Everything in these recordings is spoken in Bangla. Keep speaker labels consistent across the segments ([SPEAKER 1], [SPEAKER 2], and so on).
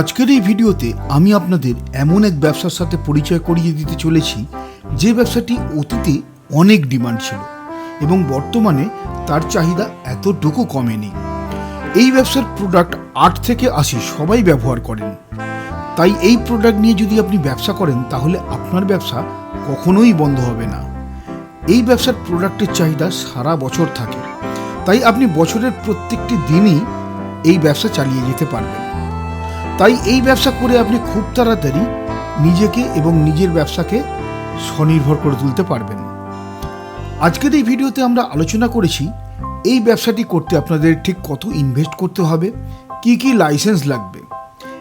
[SPEAKER 1] আজকের এই ভিডিওতে আমি আপনাদের এমন এক ব্যবসার সাথে পরিচয় করিয়ে দিতে চলেছি, যে ব্যবসাটি অতীতে অনেক ডিমান্ড ছিল এবং বর্তমানে তার চাহিদা এতটুকু কমেনি। এই ব্যবসার প্রোডাক্ট আট থেকে আশি সবাই ব্যবহার করেন। তাই এই প্রোডাক্ট নিয়ে যদি আপনি ব্যবসা করেন, তাহলে আপনার ব্যবসা কখনোই বন্ধ হবে না। এই ব্যবসার প্রোডাক্টের চাহিদা সারা বছর থাকে। তাই আপনি বছরের প্রত্যেকটি দিনই এই ব্যবসা চালিয়ে যেতে পারবেন। তাই এই ব্যবসা করে আপনি খুব তাড়াতাড়ি নিজেকে এবং নিজের ব্যবসাকে স্বনির্ভর করে তুলতে পারবেন। আজকের এই ভিডিওতে আমরা আলোচনা করেছি, এই ব্যবসাটি করতে আপনাদের ঠিক কত ইনভেস্ট করতে হবে, কি কি লাইসেন্স লাগবে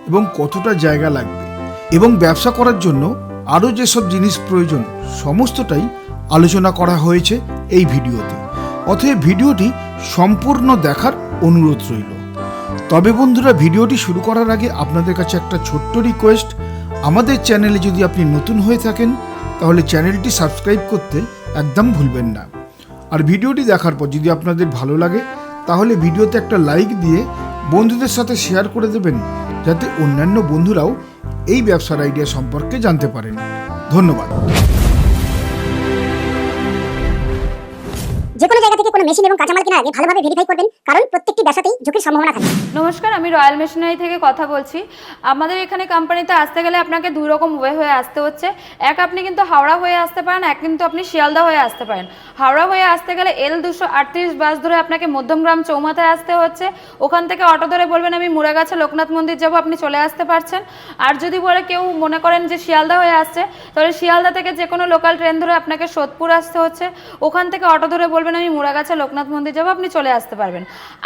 [SPEAKER 1] এবং কতটা জায়গা লাগবে এবং ব্যবসা করার জন্য আরও যেসব জিনিস প্রয়োজন সমস্তটাই আলোচনা করা হয়েছে এই ভিডিওতে। অতএব ভিডিওটি সম্পূর্ণ দেখার অনুরোধ রইল। তবে বন্ধুরা, ভিডিওটি শুরু করার আগে আপনাদের কাছে একটা ছোট্ট রিকোয়েস্ট আমাদের চ্যানেলে যদি আপনি নতুন হয়ে থাকেন, তাহলে চ্যানেলটি সাবস্ক্রাইব করতে একদম ভুলবেন না। আর ভিডিওটি দেখার পর যদি আপনাদের ভালো লাগে, তাহলে ভিডিওতে একটা লাইক দিয়ে বন্ধুদের সাথে শেয়ার করে দেবেন, যাতে অন্যান্য বন্ধুরাও এই ব্যবসার আইডিয়া সম্পর্কে জানতে পারেন। ধন্যবাদ।
[SPEAKER 2] যে কোনো জায়গা মেশিন এবং কাঁচামাল কেনার আগে ভালোভাবে ভেরিফাই করবেন, কারণ প্রত্যেকটি ব্যবসাতেই ঝুঁকির সম্ভাবনা থাকে।
[SPEAKER 3] নমস্কার, আমি রয়্যাল মেশিনারি থেকে কথা বলছি। আমাদের এখানে কোম্পানিতে আসতে গেলে আপনাকে দুই রকম ওয়ে হয়ে আসতে হচ্ছে। এক, আপনি কিন্তু হাওড়া হয়ে আসতে পারেন, এক, কিন্তু আপনি শিয়ালদা হয়ে আসতে পারেন। হাওড়া হয়ে আসতে গেলে এল দুশো আটত্রিশ বাস ধরে আপনাকে মধ্যমগ্রাম চৌমাথায় আসতে হচ্ছে। ওখান থেকে অটো ধরে বলবেন, আমি মুড়াগাছা লোকনাথ মন্দির যাব, আপনি চলে আসতে পারছেন। আর যদি বলে কেউ মনে করেন যে শিয়ালদা হয়ে আসছে, তাহলে শিয়ালদা থেকে যে কোনো লোকাল ট্রেন ধরে আপনাকে সোদপুর আসতে হচ্ছে। ওখান থেকে অটো ধরে বলবেন, আমি মুড়াগাছা লোকনাথ মন্দির যাব, আপনি চলে আসতে পারবেন।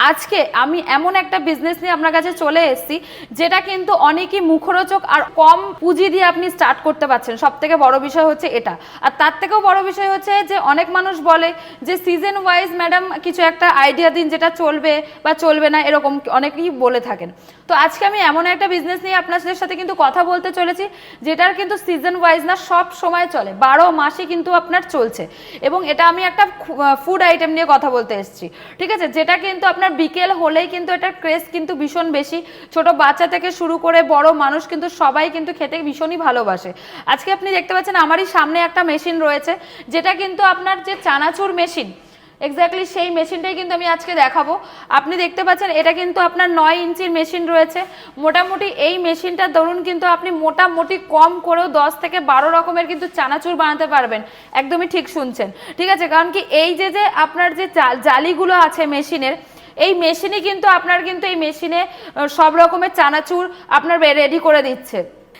[SPEAKER 3] আজকে আমি এমন একটা বিজনেস নিয়ে আপনার কাছে চলে এসেছি, যেটা কিন্তু অনেকই মুখরোচক আর কম পুঁজি দিয়ে আপনি স্টার্ট করতে পারছেন। সব থেকে বড় বিষয় হচ্ছে এটা। আর তার থেকেও বড় বিষয় হচ্ছে যে, অনেক মানুষ বলে যে সিজন ওয়াইজ ম্যাডাম কিছু একটা আইডিয়া দিন, যেটা চলবে বা চলবে না, এরকম অনেকেই বলে থাকেন। তো আজকে আমি এমন একটা বিজনেস নিয়ে আপনাদের সাথে কিন্তু কথা বলতে চলেছি, যেটার কিন্তু সিজন ওয়াইজ না, সব সময় চলে। বারো মাসই কিন্তু আপনার চলছে। এবং এটা আমি একটা ফুড আইটেম নিয়ে বলতে এসেছি। ঠিক আছে? যেটা কিন্তু আপনার বিকেল হলেই কিন্তু এটা ক্রেজ কিন্তু ভীষণ বেশি। ছোট বাচ্চা থেকে শুরু করে বড় মানুষ কিন্তু সবাই কিন্তু খেতে ভীষণই ভালোবাসে। আজকে আপনি দেখতে পাচ্ছেন আমারই সামনে একটা মেশিন রয়েছে, যেটা কিন্তু আপনার যে চানাচুর মেশিন এক্স্যাক্টলি সেই মেশিনটাই কিন্তু আমি আজকে দেখাবো। আপনি দেখতে পাচ্ছেন, এটা কিন্তু আপনার নয় ইঞ্চির মেশিন রয়েছে। মোটামুটি এই মেশিনটা ধরুন কিন্তু আপনি মোটামুটি কম করেও দশ থেকে বারো রকমের কিন্তু চানাচুর বানাতে পারবেন। একদমই ঠিক শুনছেন। ঠিক আছে, কারণ কি এই যে যে আপনার যে জালিগুলো আছে মেশিনের, এই মেশিনই কিন্তু আপনার কিন্তু এই মেশিনে সব রকমের চানাচুর আপনার রেডি করে দিচ্ছে।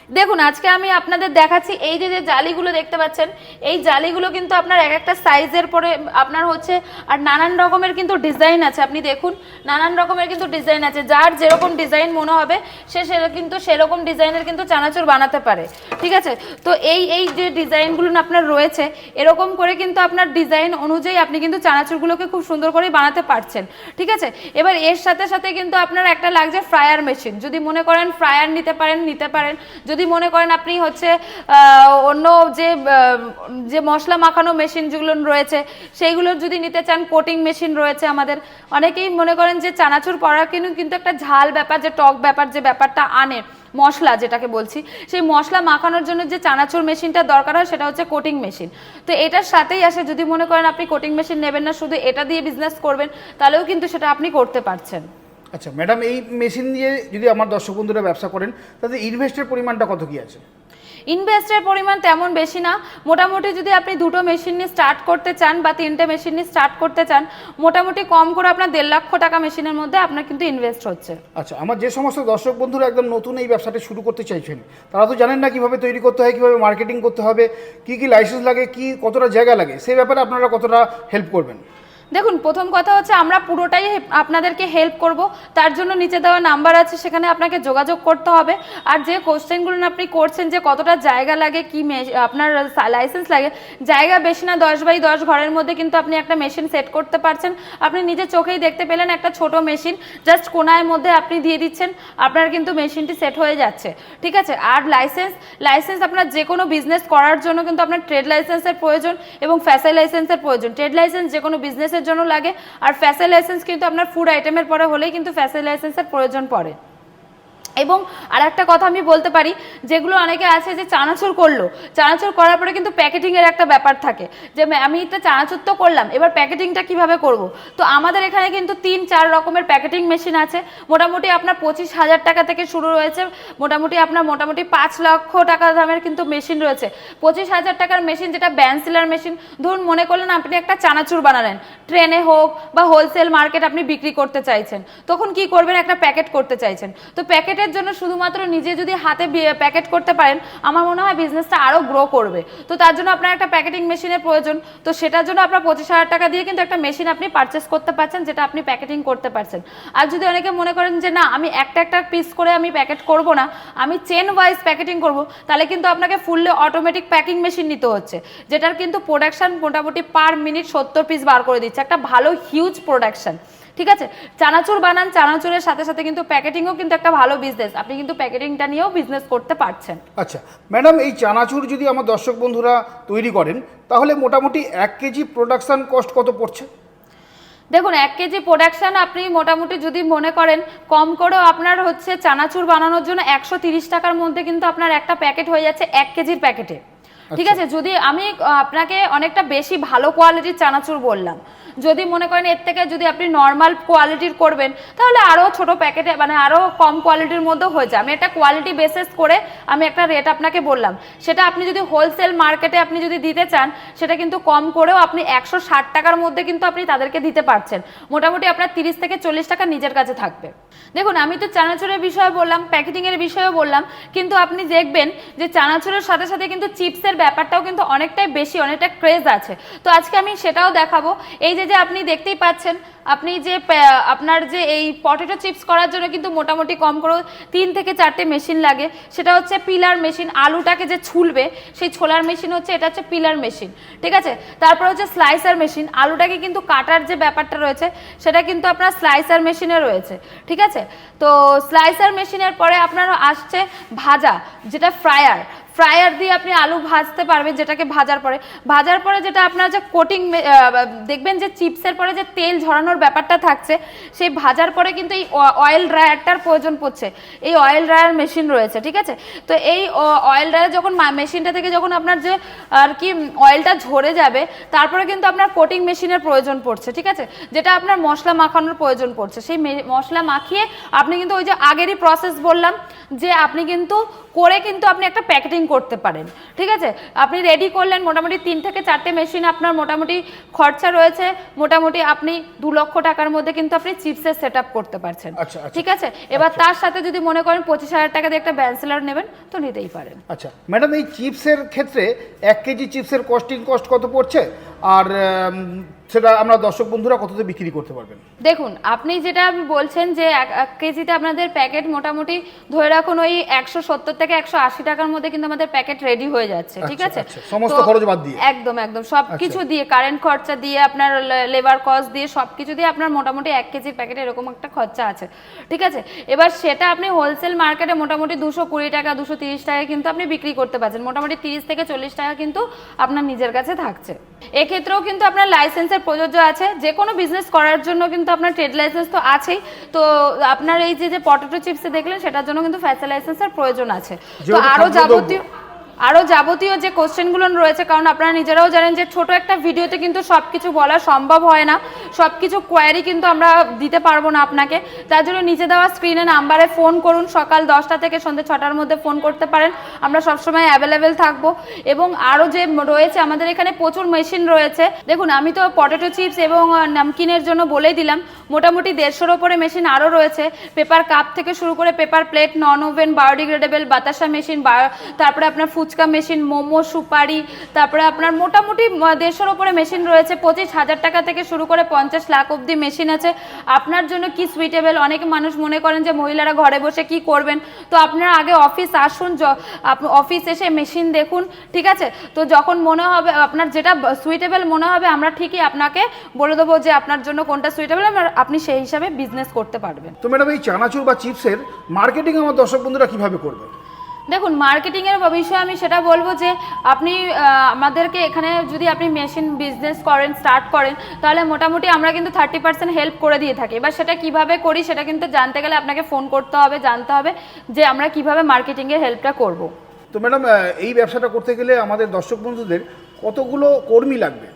[SPEAKER 3] দেখুন, আজকে আমি আপনাদের দেখাচ্ছি এই যে যে জালিগুলো দেখতে পাচ্ছেন, এই জালিগুলো কিন্তু আপনার এক একটা সাইজের পরে আপনার হচ্ছে, আর নানান রকমের কিন্তু ডিজাইন আছে। আপনি দেখুন, নানান রকমের কিন্তু ডিজাইন আছে। যার যেরকম ডিজাইন মনে হবে, সে সেরকম কিন্তু সেরকম ডিজাইনের কিন্তু চানাচুর বানাতে পারে। ঠিক আছে? তো এই এই যে ডিজাইনগুলো আপনার রয়েছে, এরকম করে কিন্তু আপনার ডিজাইন অনুযায়ী আপনি কিন্তু চানাচুরগুলোকে খুব সুন্দর করে বানাতে পারছেন। ঠিক আছে? এবার এর সাথে সাথে কিন্তু আপনার একটা লাগছে ফ্রায়ার মেশিন যদি মনে করেন ফ্রায়ার নিতে পারেন নিতে পারেন। যদি মনে করেন আপনি হচ্ছে অন্য যে যে মশলা মাখানো মেশিন যেগুলো রয়েছে, সেইগুলো যদি নিতে চান, কোটিং মেশিন রয়েছে আমাদের, অনেকেই মনে করেন যে চানাচুর পড়া কিন্তু কিন্তু একটা ঝাল ব্যাপার, যে টক ব্যাপার, যে ব্যাপারটা আনে, মশলা যেটাকে বলছি, সেই মশলা মাখানোর জন্য যে চানাচুর মেশিনটা দরকার হয়, সেটা হচ্ছে কোটিং মেশিন। তো এটার সাথেই আসে, যদি মনে করেন আপনি কোটিং মেশিন নেবেন না, শুধু এটা দিয়ে বিজনেস করবেন, তাহলেও কিন্তু সেটা আপনি করতে পারছেন।
[SPEAKER 1] আচ্ছা ম্যাডাম এই মেশিন দিয়ে যদি আমার দর্শক বন্ধুরা ব্যবসা করেন তাদের ইনভেস্টের পরিমাণটা কত কি আছে?
[SPEAKER 3] ইনভেস্টের পরিমাণ তেমন বেশি না। মোটামুটি যদি আপনি দুটো মেশিন নিয়ে স্টার্ট করতে চান বা তিনটে মেশিন নিয়ে স্টার্ট করতে চান মোটামুটি কম করে আপনার দেড় লক্ষ টাকা মেশিনের মধ্যে আপনার কিন্তু ইনভেস্ট হচ্ছে।
[SPEAKER 1] আচ্ছা আমার যে সমস্ত দর্শক বন্ধুরা একদম নতুন এই ব্যবসাটা শুরু করতে চাইছেন তারা তো জানেন না কীভাবে তৈরি করতে হয় কীভাবে মার্কেটিং করতে হবে কি কি লাইসেন্স লাগে কি কতটা জায়গা লাগে সেই ব্যাপারে আপনারা কতটা হেল্প করবেন?
[SPEAKER 3] দেখুন, প্রথম কথা হচ্ছে আমরা পুরোটাই আপনাদেরকে হেল্প করব। তার জন্য নিচে দেওয়া নাম্বার আছে, সেখানে আপনাকে যোগাযোগ করতে হবে। আর যে কোশ্চেনগুলো আপনি করছেন, যে কতটা জায়গা লাগে, কি আপনার লাইসেন্স লাগে, জায়গা বেশি না, দশ বাই দশ ঘরের মধ্যে কিন্তু আপনি একটা মেশিন সেট করতে পারছেন। আপনি নিজের চোখেই দেখতে পেলেন একটা ছোট মেশিন জাস্ট কোনায় মধ্যে আপনি দিয়ে দিচ্ছেন, আপনার কিন্তু মেশিনটি সেট হয়ে যাচ্ছে। ঠিক আছে? আর লাইসেন্স লাইসেন্স আপনার যে কোনো বিজনেস করার জন্য কিন্তু আপনার ট্রেড লাইসেন্সের প্রয়োজন এবং ফ্যাসাই লাইসেন্সের প্রয়োজন। ট্রেড লাইসেন্স যে কোনো বিজনেসের জন্য লাগে। আর ফ্যাশন লাইসেন্স কিন্তু আপনার ফুড আইটেমের পরে হলেই কিন্তু ফ্যাশন লাইসেন্সের প্রয়োজন পড়ে। এবং আর একটা কথা আমি বলতে পারি, যেগুলো অনেকে আছে যে চানাচুর করল। চানাচুর করার পরে কিন্তু প্যাকেটিংয়ের একটা ব্যাপার থাকে, যে আমি তো চানাচুর তো করলাম, এবার প্যাকেটিংটা কীভাবে করব? তো আমাদের এখানে কিন্তু তিন চার রকমের প্যাকেটিং মেশিন আছে। মোটামুটি আপনার পঁচিশ হাজার টাকা থেকে শুরু রয়েছে, মোটামুটি আপনার মোটামুটি পাঁচ লক্ষ টাকা দামের কিন্তু মেশিন রয়েছে। পঁচিশ হাজার টাকার মেশিন যেটা ব্যান্সিলার মেশিন ধরুন মনে করলেন আপনি একটা চানাচুর বানালেন, ট্রেনে হোক বা হোলসেল মার্কেট আপনি বিক্রি করতে চাইছেন, তখন কি করবেন? একটা প্যাকেট করতে চাইছেন। তো প্যাকেটের জন্য শুধুমাত্র নিজে যদি হাতে প্যাকেট করতে পারেন, আমার মনে হয় বিজনেসটা আরও গ্রো করবে। তো তার জন্য আপনার একটা প্যাকেটিং মেশিনের প্রয়োজন। তো সেটার জন্য আপনার পঁচিশ হাজার টাকা দিয়ে কিন্তু একটা মেশিন আপনি পারচেস করতে পারছেন, যেটা আপনি প্যাকেটিং করতে পারছেন। আর যদি অনেকে মনে করেন যে, না, আমি একটা একটা পিস করে আমি প্যাকেট করব না, আমি চেন ওয়াইজ প্যাকেটিং করব, তাহলে কিন্তু আপনাকে ফুললি অটোমেটিক প্যাকিং মেশিন নিতে হচ্ছে, যেটার কিন্তু প্রোডাকশন মোটামুটি পার মিনিট সত্তর পিস বার করে দিচ্ছে। একটা ভালো হিউজ প্রোডাকশন ঠিক আছে? চানাচুর বানান চানাচুরের সাথে সাথে কিন্তু প্যাকেটিংও কিন্তু একটা ভালো বিজনেস আপনি কিন্তু প্যাকেটিংটা নিয়েও বিজনেস করতে পারছেন।
[SPEAKER 1] আচ্ছা ম্যাডাম এই চানাচুর যদি আমার দর্শক বন্ধুরা তৈরি করেন তাহলে মোটামুটি এক কেজি প্রোডাকশন কস্ট কত পড়ছে?
[SPEAKER 3] দেখুন এক কেজি প্রোডাকশান আপনি মোটামুটি যদি মনে করেন কম করেও আপনার হচ্ছে চানাচুর বানানোর জন্য একশো তিরিশ টাকার মধ্যে কিন্তু আপনার একটা প্যাকেট হয়ে যাচ্ছে এক কেজির প্যাকেটে ঠিক আছে যদি আমি আপনাকে অনেকটা বেশি ভালো কোয়ালিটির চানাচুর বললাম। যদি মনে করেন এর থেকে যদি আপনি নর্মাল কোয়ালিটির করবেন তাহলে আরও ছোট প্যাকেটে মানে আরও কম কোয়ালিটির মধ্যে হয়ে যায়। আমি একটা কোয়ালিটি বেসিস করে আমি একটা রেট আপনাকে বললাম। সেটা আপনি যদি হোলসেল মার্কেটে আপনি যদি দিতে চান সেটা কিন্তু কম করেও আপনি একশো ষাট টাকার মধ্যে কিন্তু আপনি তাদেরকে দিতে পারছেন। মোটামুটি আপনার তিরিশ থেকে চল্লিশ টাকা নিজের কাছে থাকবে। দেখুন আমি তো চানাচুরের বিষয়ে বললাম প্যাকেটিংয়ের বিষয়েও বললাম কিন্তু আপনি দেখবেন যে চানাচুরের সাথে সাথে কিন্তু চিপসের ব্যাপারটাও কিন্তু অনেকটাই বেশি, অনেকটা ক্রেজ আছে। তো আজকে আমি সেটাও দেখাবো। এই যে যে আপনি দেখতেই পাচ্ছেন, আপনি যে আপনার যে এই পটেটো চিপস করার জন্য কিন্তু মোটামুটি কম করেও তিন থেকে চারটে মেশিন লাগে। সেটা হচ্ছে পিলার মেশিন আলুটাকে যে ছুলবে, সেই ছোলার মেশিন হচ্ছে, এটা হচ্ছে পিলার মেশিন ঠিক আছে? তারপর হচ্ছে স্লাইসার মেশিন আলুটাকে কিন্তু কাটার যে ব্যাপারটা রয়েছে, সেটা কিন্তু আপনার স্লাইসার মেশিনে রয়েছে, ঠিক আছে? তো স্লাইসার মেশিনের পরে আপনার আসছে ভাজা, যেটা ফ্রায়ার ফ্রায়ার দিয়ে আপনি আলু ভাজতে পারবেন যেটাকে ভাজার পরে। ভাজার পরে যেটা আপনার যে কোটিং দেখবেন যে চিপসের পরে যে তেল ঝরানোর ব্যাপারটা থাকছে, সেই ভাজার পরে কিন্তু এই অয়েল ড্রায়ারটার প্রয়োজন পড়ছে। এই অয়েল ড্রায়ার মেশিন রয়েছে, ঠিক আছে? তো এই অয়েল ড্রায়ার যখন মেশিনটা থেকে যখন আপনার যে, আর কি অয়েলটা ঝরে যাবে, তারপরে কিন্তু আপনার কোটিং মেশিনের প্রয়োজন পড়ছে, ঠিক আছে? যেটা আপনার মশলা মাখানোর প্রয়োজন পড়ছে। সেই মশলা মাখিয়ে আপনি কিন্তু ওই যে আগেরই প্রসেস বললাম, যে আপনি কিন্তু করে কিন্তু আপনি একটা প্যাকেটিং করতে পারেন। ঠিক আছে? আপনি রেডি করলেন মোটামুটি তিন থেকে চারটে মেশিন আপনার মোটামুটি খরচা রয়েছে। মোটামুটি আপনি দু লক্ষ টাকার মধ্যে কিন্তু আপনি চিপসের সেট করতে পারছেন।
[SPEAKER 1] আচ্ছা, আচ্ছা।
[SPEAKER 3] ঠিক আছে? এবার তার সাথে যদি মনে করেন পঁচিশ হাজার টাকা দিয়ে একটা ব্যান্সেলার নেবেন তো নিতেই পারেন।
[SPEAKER 1] আচ্ছা ম্যাডাম এই চিপসের ক্ষেত্রে এক কেজি চিপসের কস্টিং কস্ট কত পড়ছে? আর সেটা আমরা দর্শক বন্ধুরা কততে বিক্রি করতে পারবেন?
[SPEAKER 3] দেখুন আপনি যেটা বলছেন যে এক কেজিতে আপনাদের প্যাকেট মোটামুটি ধরে রাখুন ওই একশো সত্তর থেকে একশো আশি টাকার মধ্যে কিন্তু আমাদের প্যাকেট রেডি হয়ে যাচ্ছে ঠিক
[SPEAKER 1] আচ্ছা,
[SPEAKER 3] আছে?
[SPEAKER 1] আচ্ছা, সমস্ত খরচ বাদ দিয়ে?
[SPEAKER 3] একদম একদম সব কিছু দিয়ে কারেন্ট খরচা দিয়ে আপনার লেবার কস্ট দিয়ে সব কিছু দিয়ে আপনার মোটামুটি এক কেজির প্যাকেটে এরকম একটা খরচা আছে ঠিক আছে? এবার সেটা আপনি হোলসেল মার্কেটে মোটামুটি দুশো কুড়ি টাকা দুশো তিরিশ টাকায় কিন্তু আপনি বিক্রি করতে পারছেন মোটামুটি তিরিশ থেকে চল্লিশ টাকা কিন্তু আপনার নিজের কাছে থাকছে। এক্ষেত্রেও কিন্তু আপনার লাইসেন্সের প্রযোজ্য আছে। যে কোনো বিজনেস করার জন্য কিন্তু আপনার ট্রেড লাইসেন্স তো আছেই। তো আপনার এই যে যে পটেটো চিপসে দেখলেন সেটার জন্য কিন্তু ফ্যাসা লাইসেন্সের প্রয়োজন আছে। তো আরও যাবতীয় আরও যাবতীয় যে কোশ্চেনগুলো রয়েছে, কারণ আপনারা নিজেরাও জানেন যে ছোট একটা ভিডিওতে কিন্তু সব কিছু বলা সম্ভব হয় না। সব কিছু কোয়ারি কিন্তু আমরা দিতে পারব না আপনাকে। তার জন্য নিচে দেওয়া স্ক্রিনে নাম্বারে ফোন করুন। সকাল দশটা থেকে সন্ধ্যে ছটার মধ্যে ফোন করতে পারেন। আমরা সবসময় অ্যাভেলেবেল থাকব। এবং আরও যে রয়েছে, আমাদের এখানে প্রচুর মেশিন রয়েছে। দেখুন, আমি তো পটেটো চিপস এবং নামকিনের জন্য বলেই দিলাম, মোটামুটি দেড়শোর ওপরে মেশিন আরও রয়েছে। পেপার কাপ থেকে শুরু করে paper plate non woven biodegradable বাতাসা মেশিন তারপরে আপনার ফুচকা মেশিন, মোমো, সুপারি, তারপরে আপনার মোটামুটি দেড়শোর ওপরে মেশিন রয়েছে। পঁচিশ হাজার টাকা থেকে শুরু করে পঞ্চাশ লাখ অবধি মেশিন আছে। আপনার জন্য কি সুইটেবল অনেক মানুষ মনে করেন যে মহিলারা ঘরে বসে কি করবেন? তো আপনারা আগে অফিস আসুন অফিস এসে মেশিন দেখুন, ঠিক আছে? তো যখন মনে হবে, আপনার যেটা সুইটেবল মনে হবে, আমরা ঠিকই আপনাকে বলে দেবো যে আপনার জন্য কোনটা সুইটেবল আপনি সেই হিসাবে বিজনেস করতে পারবেন।
[SPEAKER 1] তো ম্যাডাম এই চানাচুর বা চিপসের মার্কেটিং আমার দর্শক বন্ধুরা কীভাবে করবে?
[SPEAKER 3] দেখুন মার্কেটিংয়ের বিষয়ে আমি সেটা বলব যে, আপনি আমাদেরকে এখানে যদি আপনি মেশিন বিজনেস করেন স্টার্ট করেন, তাহলে মোটামুটি আমরা কিন্তু থার্টি পার্সেন্ট হেল্প করে দিয়ে থাকি এবার সেটা কীভাবে করি, সেটা কিন্তু জানতে গেলে আপনাকে ফোন করতে হবে, জানতে হবে যে আমরা কীভাবে মার্কেটিংয়ের হেল্পটা করব।
[SPEAKER 4] তো ম্যাডাম এই ব্যবসাটা করতে গেলে আমাদের দর্শক বন্ধুদের কতগুলো কর্মী লাগবে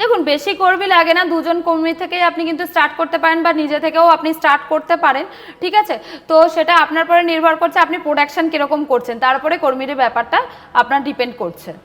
[SPEAKER 3] দেখুন, বেশি কর্মী লাগে না, দুজন কর্মী থেকেই আপনি কিন্তু স্টার্ট করতে পারেন বা নিজে থেকেও আপনি স্টার্ট করতে পারেন, ঠিক আছে? তো সেটা আপনার পরে নির্ভর করছে আপনি প্রোডাকশান কীরকম করছেন তারপরে কর্মীর ব্যাপারটা আপনার ডিপেন্ড করছে।